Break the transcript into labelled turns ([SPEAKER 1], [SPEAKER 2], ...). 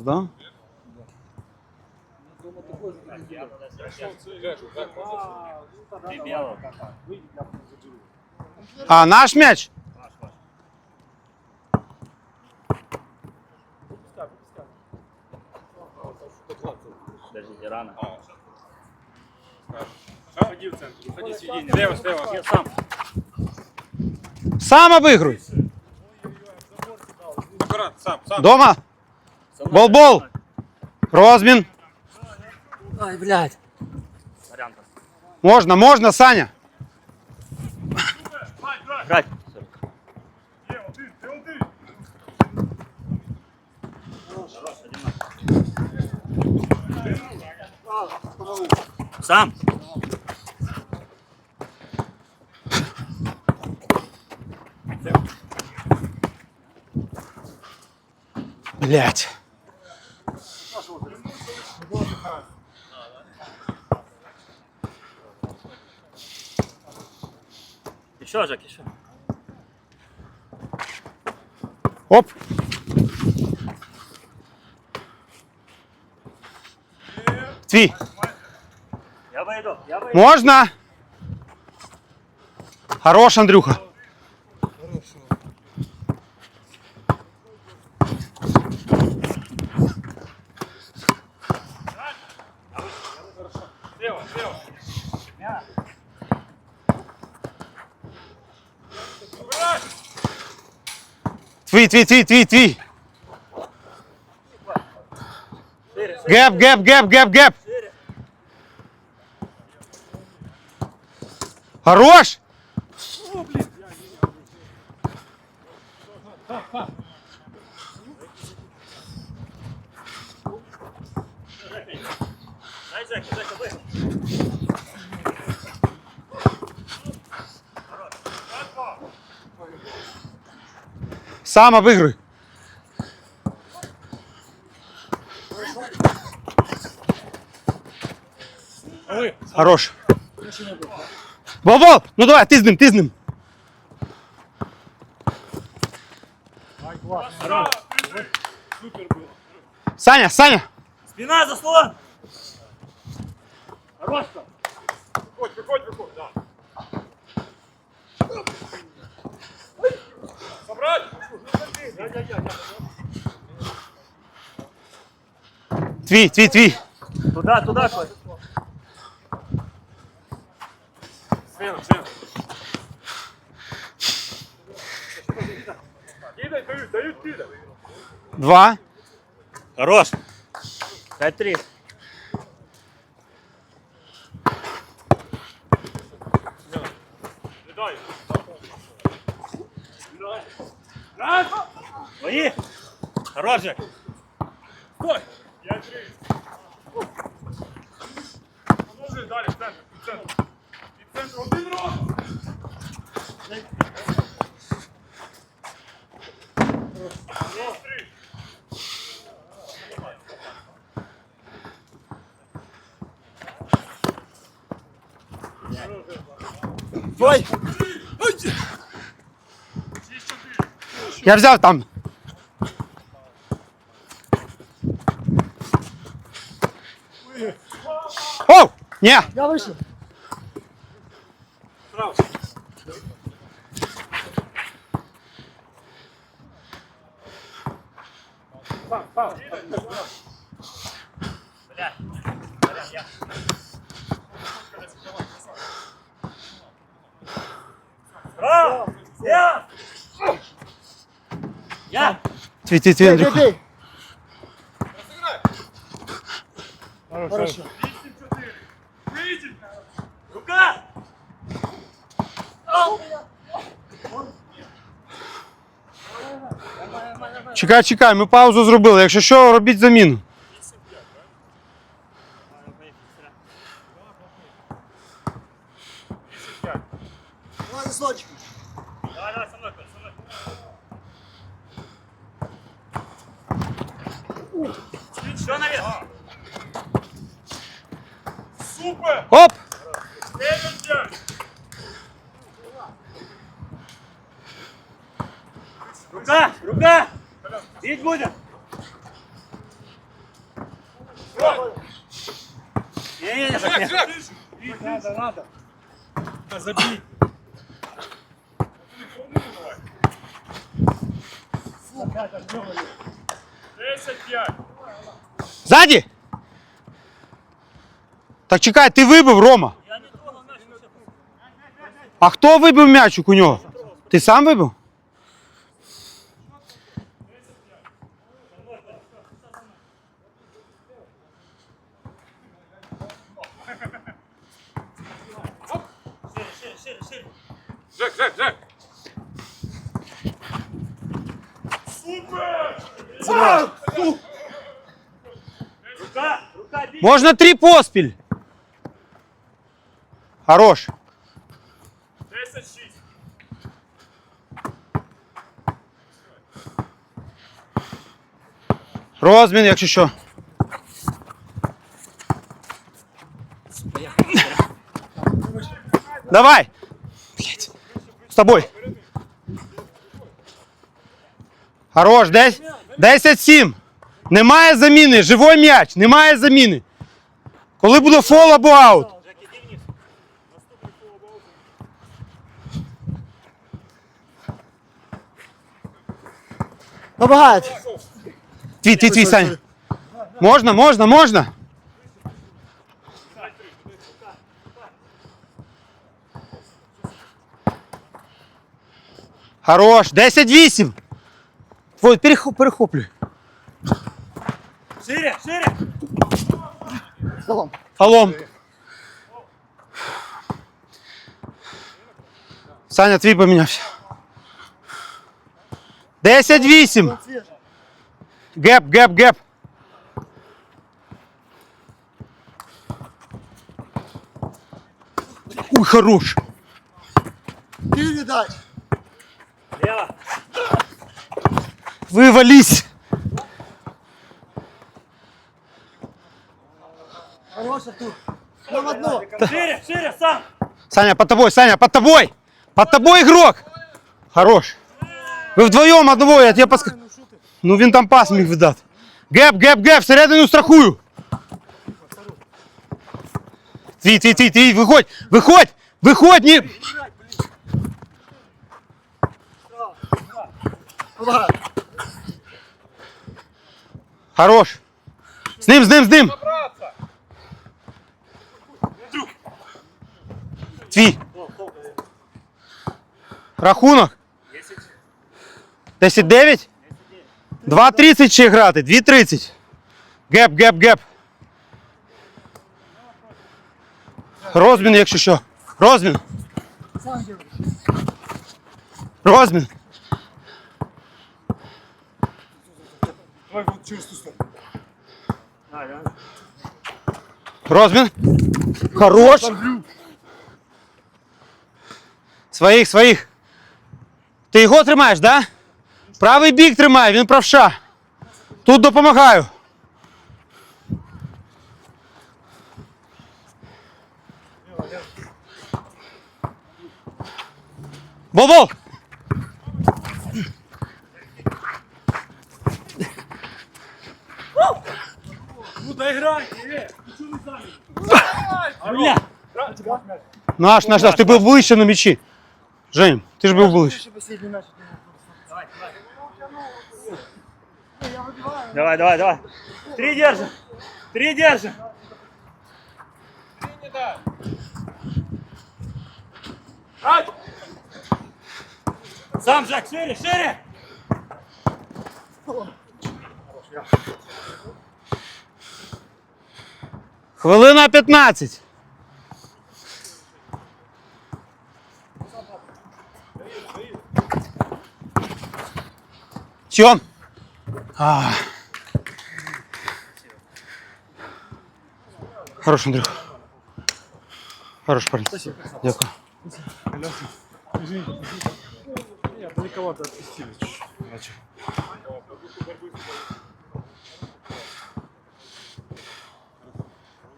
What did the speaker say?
[SPEAKER 1] Да? А, наш м'яч?
[SPEAKER 2] Подождите, рано.
[SPEAKER 3] Ходи в центр, ходи сиденье. Слева, слева.
[SPEAKER 2] Я сам.
[SPEAKER 1] Сам.
[SPEAKER 3] Аккурат, сам, сам.
[SPEAKER 1] Дома? Бол-бол. Розмін.
[SPEAKER 2] Ай, блядь.
[SPEAKER 1] Можна, можна, Саня.
[SPEAKER 2] Брать. Сам.
[SPEAKER 1] Блять.
[SPEAKER 2] Еще, Жак, еще.
[SPEAKER 1] Оп. Твій.
[SPEAKER 2] Я выйду, я выйду.
[SPEAKER 1] Можна? Хорош, Андрюха.
[SPEAKER 3] Слева, слева.
[SPEAKER 1] Твій, твій, твій, твій, твій. Геп, геп, геп, геп, геп. Хорош. Сам обігруй. Хорош. Бол-бол! Ну давай, ти з ним, ти з ним. Саня, Саня!
[SPEAKER 2] Спина, заслон. Хорош.
[SPEAKER 3] Выходь, выходь, выходь, да. Собрать!
[SPEAKER 1] Твій, твій, твій.
[SPEAKER 2] Туда, туда, Коль.
[SPEAKER 3] Слева, слева. Кидай, дают, дают, кидай.
[SPEAKER 1] Два.
[SPEAKER 2] Хорош. Пять-три.
[SPEAKER 3] Дай. Раз!
[SPEAKER 2] Твои. Хорош, Жак.
[SPEAKER 3] Стой! Я. Поможи, далі, в центр, в центр. В центр, один раз! Три.
[SPEAKER 1] Ой. Я взяв там. Оу! Ні!
[SPEAKER 2] Я. Браво! Я! Я!
[SPEAKER 1] Твій, твій, твій, Андрюха.
[SPEAKER 3] Вісім, чотири. Вісім.
[SPEAKER 2] Рука!
[SPEAKER 1] Чекай, чекай, ми паузу зробили. Якщо що, робіть заміну.
[SPEAKER 2] Давай, давай, со мной, Коль, со мной.
[SPEAKER 1] Оп!
[SPEAKER 2] Рука! Рука! Бить будем! Не-не-не, так
[SPEAKER 3] Жек,
[SPEAKER 2] не.
[SPEAKER 3] Жек!
[SPEAKER 4] Надо, надо. Да забей. Опять отбивали.
[SPEAKER 3] 10-5.
[SPEAKER 1] Ззаді! Так чекай, ти вибив, Рома. А хто вибив м'ячик у нього? Ти сам вибив?
[SPEAKER 3] Жек.
[SPEAKER 1] Можна три поспіль. Хорош.
[SPEAKER 3] 10-6.
[SPEAKER 1] Розмін, якщо що. Давай. З тобою. Хорош, десь- 10-7. Немає заміни. Живой м'яч. Немає заміни. Коли буде фол або аут.
[SPEAKER 4] Помогает.
[SPEAKER 1] Твій, твій, твій, Сань. Можна, можна, можна. Хорош. 10-8. Твой, перехоп, перехоплюй.
[SPEAKER 2] Шире, шире.
[SPEAKER 4] Столом.
[SPEAKER 1] Фалом. Саня, твій помінявся. 10-8. Геп, геп, геп. Уй, хорош.
[SPEAKER 4] Передач.
[SPEAKER 2] Лево.
[SPEAKER 1] Вывались.
[SPEAKER 4] Хорош, Артур. Нам одно.
[SPEAKER 2] Шире, шире, сам.
[SPEAKER 1] Саня, под тобой, Саня, под тобой. Под тобой игрок. Хорош. Ви вдвоєм одного, я тебе подск... Ну він там пас міг видати. Геп, геп, геп, всередину страхую. Твій, твій, твій, твій, виходь, виходь, виходь, ні.
[SPEAKER 4] Помогает.
[SPEAKER 1] Хорош. З ним, з ним, з ним.
[SPEAKER 3] Братца!
[SPEAKER 1] Твій. Рахунок. 10-9? 2.30 ще грати, 2.30. Геп, геп, геп. Розмін, якщо що. Розмін. Розмін.
[SPEAKER 3] Давай вот через ту сторону.
[SPEAKER 1] Розмін. Хорош. Своїх, своїх. Ти його тримаєш, да? Правий бік тримай, він правша. Тут допомагаю. Бол-бол!
[SPEAKER 3] Ну не занят?
[SPEAKER 2] Бля.
[SPEAKER 1] Наш, наш, наш, ти був ближче на м'ячі. Жень, ти ж був ближче.
[SPEAKER 2] Давай, давай. Давай, давай, давай. Три держим. Три держим.
[SPEAKER 3] Не дай! Ай!
[SPEAKER 2] Сам, Жек, шире, шире.
[SPEAKER 1] Хвилина 15. Тьом. А. Хорош, Андрюх. Хорош, парень. Дякую.
[SPEAKER 3] Извините, Я далековато отпустили. Начал.